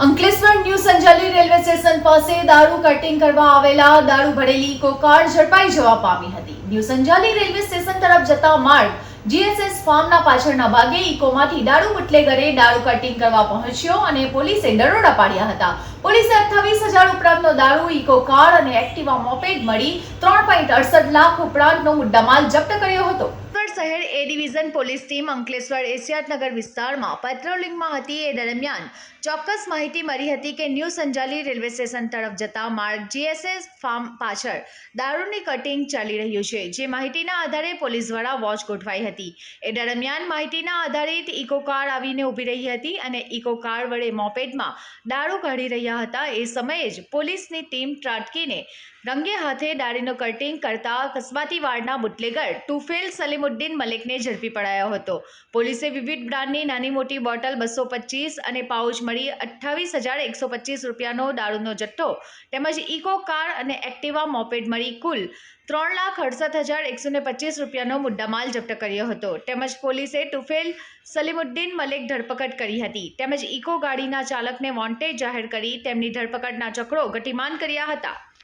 Ankleshwar new Sanjali railway station પાસે દારૂ cutting કરવા આવેલા દારૂ ભરેલી કોકાર ઝડપાઈ જવા પામી હતી. ન્યૂ સંજાલી રેલવે સ્ટેશન તરફ જતા માર્ગ જીએસએસ ફાર્મના પાછળના ભાગે ઇકોમાંથી દારૂ બુટલેગરે દારૂ કટિંગ કરવા પહોંચ્યો અને પોલીસે દરોડા પાડ્યા હતા. પોલીસે અઠ્ઠાવીસ હજાર ઉપરાંતનો દારૂ, ઇકો કાર અને એક્ટિવા મોપેડ મળી ત્રણ પોઈન્ટ અડસઠ લાખ ઉપરાંતનો મુદ્દામાલ જપ્ત કર્યો હતો. શહેર A division police team Ankleshwar Ashiyatnagar વિસ્તારમાં પેટ્રોલિંગમાં હતી. એ દરમિયાન ચોક્કસ માહિતી મળી હતી કે ન્યૂ સંજાલી રેલવે સ્ટેશન તરફ જતા માર્ગ જીએસએસ ફાર્મ પાછળ દારૂની કટિંગ ચાલી રહ્યું છે, જે માહિતીના આધારે પોલીસ દ્વારા વોચ ગોઠવાઈ હતી. એ દરમિયાન માહિતીના આધારિત ઇકો કાર આવીને ઊભી રહી હતી અને ઇકો કાર વડે મોપેડમાં દારૂ કાઢી રહ્યા હતા. એ સમયે જ પોલીસની ટીમ ત્રાટકીને રંગે હાથે દારૂનું કટિંગ કરતા કસ્બાતી વાડના બુટલેગર ટુફેલ સલીમુદ્દીન મલિકને ઝડપી પડાયો હતો. પોલીસે વિવિધ બ્રાન્ડની નાની મોટી બોટલ બસો પચીસ અને પાઉચ મળી અઠ્ઠાવીસ હજાર એકસો પચીસ રૂપિયાનો દારૂનો જથ્થો. તેમજ ઇકો કાર અને એક્ટિવા મોપેડ મળી કુલ ત્રણ લાખ અડસઠ હજાર એકસો ને પચીસ રૂપિયાનો મુદ્દામાલ જપ્ત કર્યો હતો. તેમજ પોલીસે ટુફેલ સલીમુદ્દીન મલિક ધરપકડ કરી હતી. તેમજ ઇકો ગાડીના ચાલકને વોન્ટેડ જાહેર કરી તેમની ધરપકડના ચક્રો ગતિમાન કર્યા હતા.